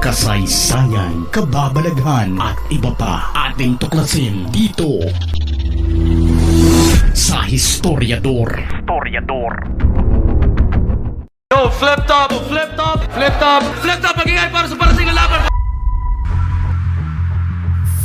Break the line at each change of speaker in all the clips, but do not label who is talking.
kasaysayan, kababalaghan at iba pa ating tuklasin dito sa Historiador. Historiador.
Yo, flip top, flip top, flip top, flip top, magingay para sa parating na laban.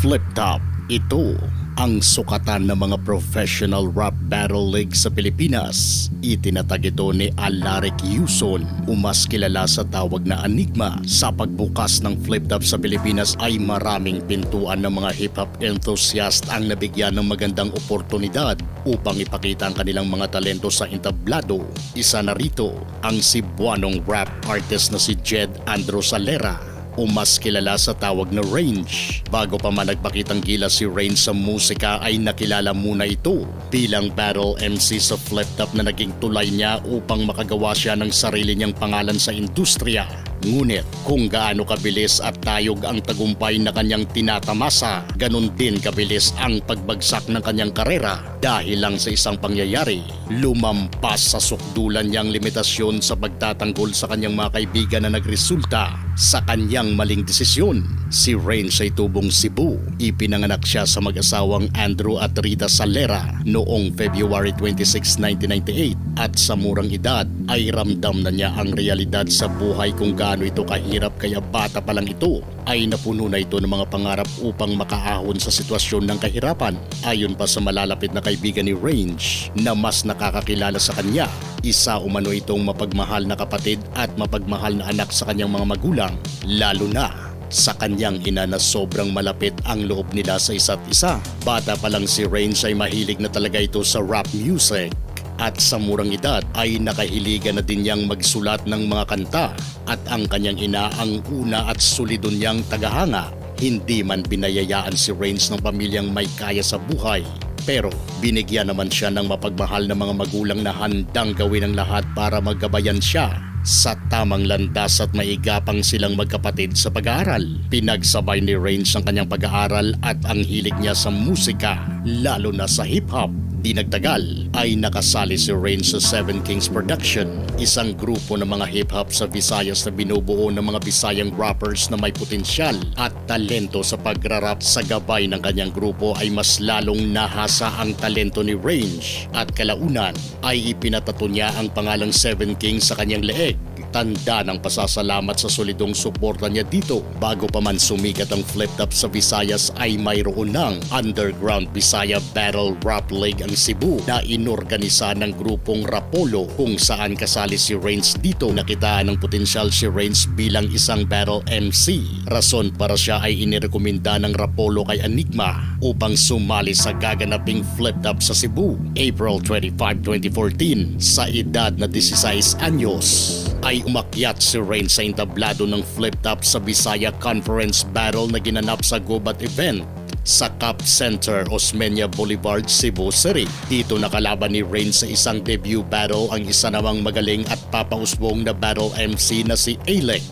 Flip Top. Ito ang sukatan ng mga professional rap battle league sa Pilipinas. Itinatag ito ni Alaric Yuson, umas kilala sa tawag na Enigma. Sa pagbukas ng Flip Top sa Pilipinas ay maraming pintuan ng mga hip-hop enthusiast ang nabigyan ng magandang oportunidad upang ipakita ang kanilang mga talento sa entablado. Isa na rito ang Cebuanong rap artist na si Jed Andro Salera o mas kilala sa tawag na Range. Bago pa man nagpakitang gilas si Range sa musika ay nakilala muna ito bilang battle MC sa Flip Top na naging tulay niya upang makagawa siya ng sarili niyang pangalan sa industriya. Ngunit kung gaano kabilis at tayog ang tagumpay na kanyang tinatamasa, ganun din kabilis ang pagbagsak ng kanyang karera dahil lang sa isang pangyayari. Lumampas sa sukdulan niyang limitasyon sa pagtatanggol sa kanyang mga kaibigan na nagresulta sa kanyang maling desisyon. Si Rain ay tubong Cebu. Ipinanganak siya sa mag-asawang Andrew at Rita Salera noong February 26, 1998 at sa murang edad ay ramdam na niya ang realidad sa buhay kung gaano ito kahirap kaya bata pa lang ito ay napuno na ito ng mga pangarap upang makaahon sa sitwasyon ng kahirapan. Ayon pa sa malalapit na kaibigan ni Range na mas nakakakilala sa kanya, isa umano itong mapagmahal na kapatid at mapagmahal na anak sa kanyang mga magulang, lalo na sa kanyang ina na sobrang malapit ang loob nila sa isa't isa. Bata pa lang si Range ay mahilig na talaga ito sa rap music at sa murang edad ay nakahiligan na din niyang magsulat ng mga kanta at ang kanyang ina ang una at solido niyang tagahanga. Hindi man binayayaan si Reigns ng pamilyang may kaya sa buhay pero binigyan naman siya ng mapagmahal na mga magulang na handang gawin ang lahat para maggabayan siya sa tamang landas at maigapang silang magkapatid sa pag-aaral. Pinagsabay ni Reigns ang kanyang pag-aaral at ang hilig niya sa musika, lalo na sa hip-hop. Di nagtagal ay nakasali si Reigns sa Seven Kings Production, isang grupo ng mga hip-hop sa Visayas na binubuo ng mga Bisayang rappers na may potensyal at talento sa pagrarap sa gabay ng kanyang grupo ay mas lalong nahasa ang talento ni Range at kalaunan ay ipinatato niya ang pangalang Seven Kings sa kanyang leeg tanda ng pasasalamat sa solidong suporta niya dito. Bago pa man sumikat ang Flip Top sa Visayas ay mayroon ng Underground Bisaya Battle Rap League ang Cebu na inorganisa ng grupong Rapolo kung saan kasali si Reigns dito. Nakitaan ng potensyal si Reigns bilang isang battle MC. Rason para siya ay inirekomenda ng Rapolo kay Enigma upang sumali sa gaganaping Flip Top sa Cebu April 25, 2014 sa edad na 16 anyos ay umakyat si Rain sa entablado ng flip top sa Bisaya Conference Battle na ginanap sa Gubat event sa Cup Center, Osmeña Boulevard, Cebu City. Dito nakalaban ni Rain sa isang debut battle ang isa namang magaling at papausbong na battle MC na si Alex.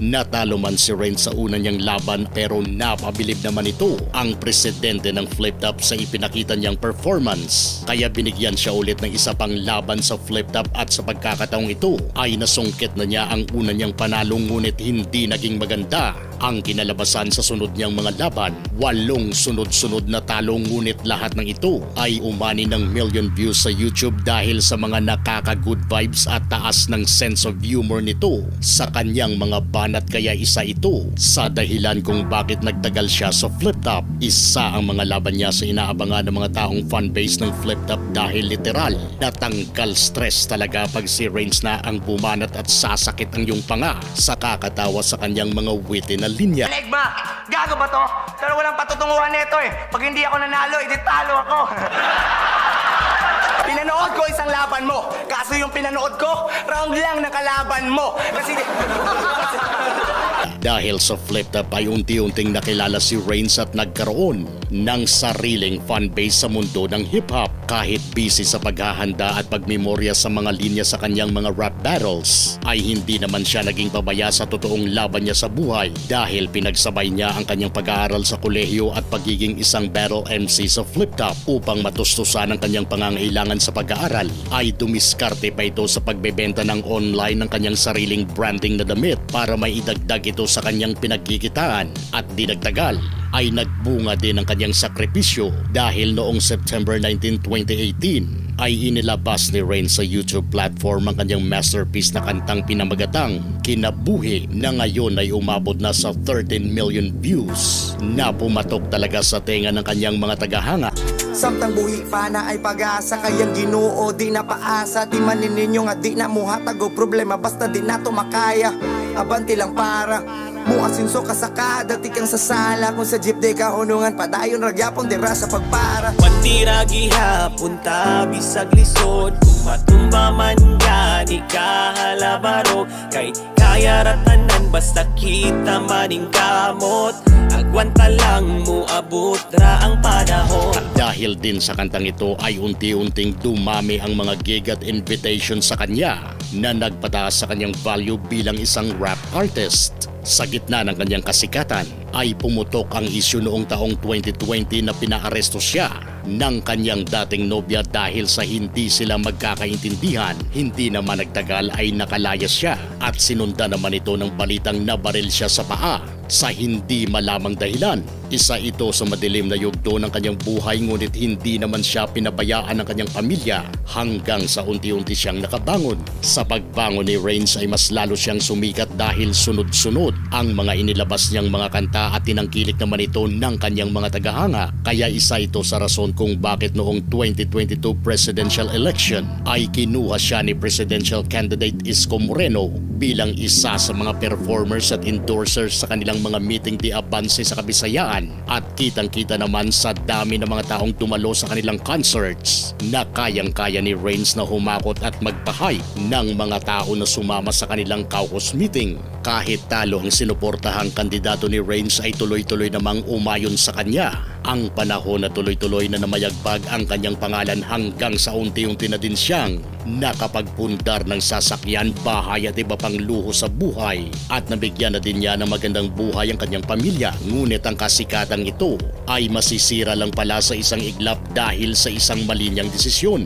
Natalo man si Rain sa una niyang laban pero napabilib naman ito ang presidente ng Flip Top sa ipinakita niyang performance. Kaya binigyan siya ulit ng isa pang laban sa Flip Top at sa pagkakataong ito ay nasungkit na niya ang una niyang panalong ngunit hindi naging maganda ang kinalabasan sa sunod niyang mga laban. Walong sunod-sunod na talo ngunit lahat ng ito ay umani ng million views sa YouTube dahil sa mga nakaka-good vibes at taas ng sense of humor nito sa kanyang mga banat kaya isa ito sa dahilan kung bakit nagtagal siya sa Flip Top. Isa ang mga laban niya sa inaabangan ng mga taong fanbase ng Flip Top dahil literal natanggal stress talaga pag si Reigns na ang bumanat at sasakit ang iyong panga sa kakatawa sa kanyang mga witty na linya.
Legma! Gago ba to? Pero walang patutunguhan nito eh. Pag hindi ako nanalo, edi talo ako. Pinanood ko isang laban mo. Kaso yung pinanood ko, round lang ng kalaban mo. Kasi...
Dahil sa Flip Top ay unti-unting nakilala si Reigns at nagkaroon ng sariling fanbase sa mundo ng hip-hop. Kahit busy sa paghahanda at pagmemorya sa mga linya sa kanyang mga rap battles ay hindi naman siya naging pabaya sa totoong laban niya sa buhay dahil pinagsabay niya ang kanyang pag-aaral sa kolehiyo at pagiging isang battle MC sa Flip Top upang matustusan ang kanyang pangangailangan sa pag pag-aaral. Ay dumiskarte pa ito sa pagbebenta ng online ng kanyang sariling branding na damit para may idagdag ito sa kanyang pinagkikitaan. At dinagdagal ay nagbunga din ang kanyang sakripisyo dahil noong September 19, 2018 ay inilabas ni Rain sa YouTube platform ang kanyang masterpiece na kantang pinamagatang Kinabuhi na ngayon ay umabot na sa 13 million views na pumatok talaga sa tenga ng kanyang mga tagahanga.
Samtang buhi pa na ay pag-asa Kayang ginoo di na paasa. Di manin ninyo nga di na muhatag o problema Basta di na to makaya Abanti lang para Muasinso ka sa kada Di kang sasala. Kung sa jeep di ka Padayon ragyapon di ra sa pagpara.
Pantira gihapon ta bisag lisod. Kung matumba man ka di ka halabaro Kay kaya ratanan basta kita maning kamot Agwanta lang mo abot ra ang panahon.
Dahil din sa kantang ito ay unti-unting dumami ang mga gig at invitation sa kanya na nagpataas sa kanyang value bilang isang rap artist. Sa gitna ng kanyang kasikatan ay pumutok ang isyu noong taong 2020 na pinaaresto siya ng kanyang dating nobya dahil sa hindi sila magkakaintindihan. Hindi naman nagtagal ay nakalaya siya at sinunda naman ito ng balitang nabaril siya sa paa sa hindi malamang dahilan. Isa ito sa madilim na yugto ng kanyang buhay ngunit hindi naman siya pinabayaan ng kanyang pamilya hanggang sa unti-unti siyang nakabangon. Sa pagbangon ni Reigns ay mas lalo siyang sumikat dahil sunod-sunod ang mga inilabas niyang mga kanta at tinangkilik naman ito ng kanyang mga tagahanga. Kaya isa ito sa rason kung bakit noong 2022 presidential election ay kinuha siya ni presidential candidate Isko Moreno bilang isa sa mga performers at endorsers sa kanilang mga meeting di Avance sa Kabisayaan at kitang-kita naman sa dami ng mga taong tumalo sa kanilang concerts na kayang-kaya ni Reigns na humakot at magpahay ng mga tao na sumama sa kanilang caucus meeting. Kahit talo ang sinuportahang kandidato ni Reigns ay tuloy-tuloy namang umayon sa kanya. Ang panahon na tuloy-tuloy na namayagbag ang kanyang pangalan hanggang sa unti-unti na din siyang nakapagpundar ng sasakyan, bahay at iba pang luho sa buhay at nabigyan na din niya ng magandang buhay ang kanyang pamilya. Ngunit ang kasikatang ito ay masisira lang pala sa isang iglap dahil sa isang mali desisyon.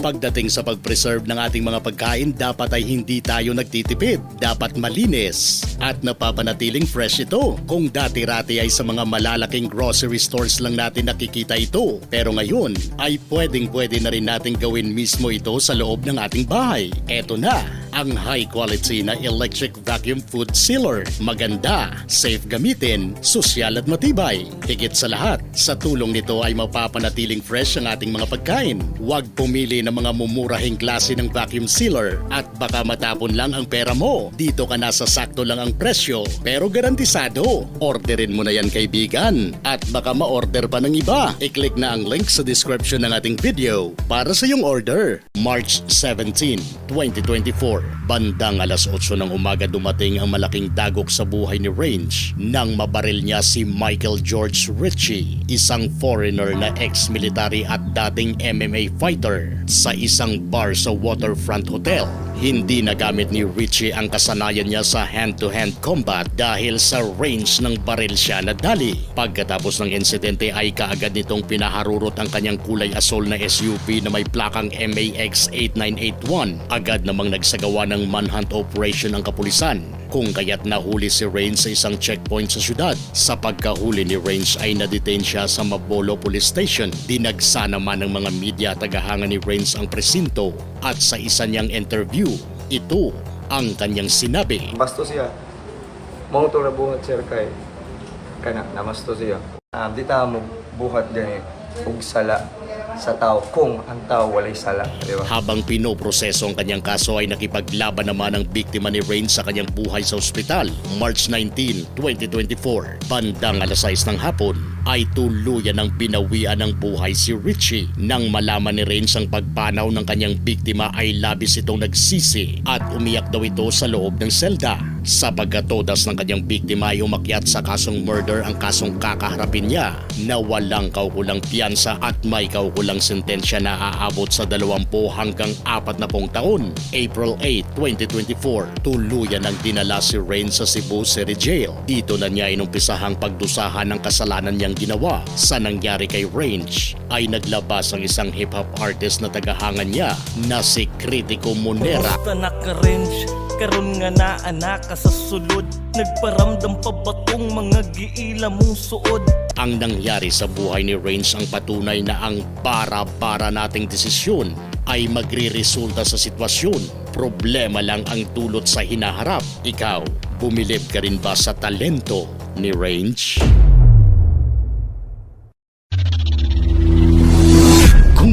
Pagdating sa pag-preserve ng ating mga pagkain, dapat ay hindi tayo nagtitipid. Dapat malinis at napapanatiling fresh ito. Kung dati-rati ay sa mga malalaking grocery stores lang natin nakikita ito. Pero ngayon ay pwedeng-pwede na rin natin gawin mismo ito sa loob ng ating bahay. Eto na, ang high quality na electric vacuum food sealer. Maganda, safe gamitin, sosyal at matibay. Higit sa lahat, sa tulong nito ay mapapanatiling fresh ang ating mga pagkain. Huwag pumili ng mga mumurahing klase ng vacuum sealer at baka matapon lang ang pera mo. Dito ka nasa sakto lang ang presyo pero garantisado. Orderin mo na yan kaibigan at baka ma-order pa ng iba. I-click na ang link sa description ng ating video para sa iyong order. March 17, 2024, bandang alas 8 ng umaga dumating ang malaking dagok sa buhay ni Range nang mabaril niya si Michael George Ritchie, isang foreigner na ex-military at dating MMA fighter sa isang bar sa Waterfront Hotel. Hindi nagamit ni Richie ang kasanayan niya sa hand-to-hand combat dahil sa range ng baril siya nadali. Pagkatapos ng insidente ay kaagad nitong pinaharurot ang kanyang kulay asol na SUV na may plakang MAX 8981. Agad namang nagsagawa ng manhunt operation ang kapulisan kung kaya't nahuli si Rain sa isang checkpoint sa syudad. Sa pagkahuli ni Range ay nadetain siya sa Mabolo Police Station. Dinagsa naman ng mga media tagahanga ni Range ang presinto at sa isa niyang interview, ito ang kanyang sinabi.
Basto siya. Na buhat sir kay kana namasto siya. Um, di ta mo buhat gani og sala sa tao kung ang tao walay sala, di ba?
Habang pinoproseso ang kanyang kaso ay nakipaglaban naman ang biktima ni Rain sa kanyang buhay sa ospital. March 19, 2024, bandang alas 6 ng hapon, ay tuluyan ng binawian ng buhay si Richie. Nang malaman ni Rain ang pagpanaw ng kanyang biktima ay labis itong nagsisi at umiyak daw ito sa loob ng selda. Sa pagkatodas ng kanyang biktima ay umakyat sa kasong murder ang kasong kakaharapin niya na walang kaukulang piyansa at may kaukulang sentensya na aabot sa 20 hanggang 40 taon. April 8, 2024, tuluyan ang dinala si Rain sa Cebu City Jail. Dito na niya inumpisahang pagdusahan ng kasalanan niyang ginawa. Sa nangyari kay Range ay naglabas ang isang hip-hop artist na tagahangan niya na si Critico Monera.
Basta naka-range Karon nga na anak ka sa sulod Nagparamdam pa ba tong mga giila mong suod
Ang nangyari sa buhay ni Range ang patunay na ang para-para nating desisyon ay magre-resulta sa sitwasyon. Problema lang ang dulot sa hinaharap. Ikaw, bumilib ka rin ba sa talento ni Range?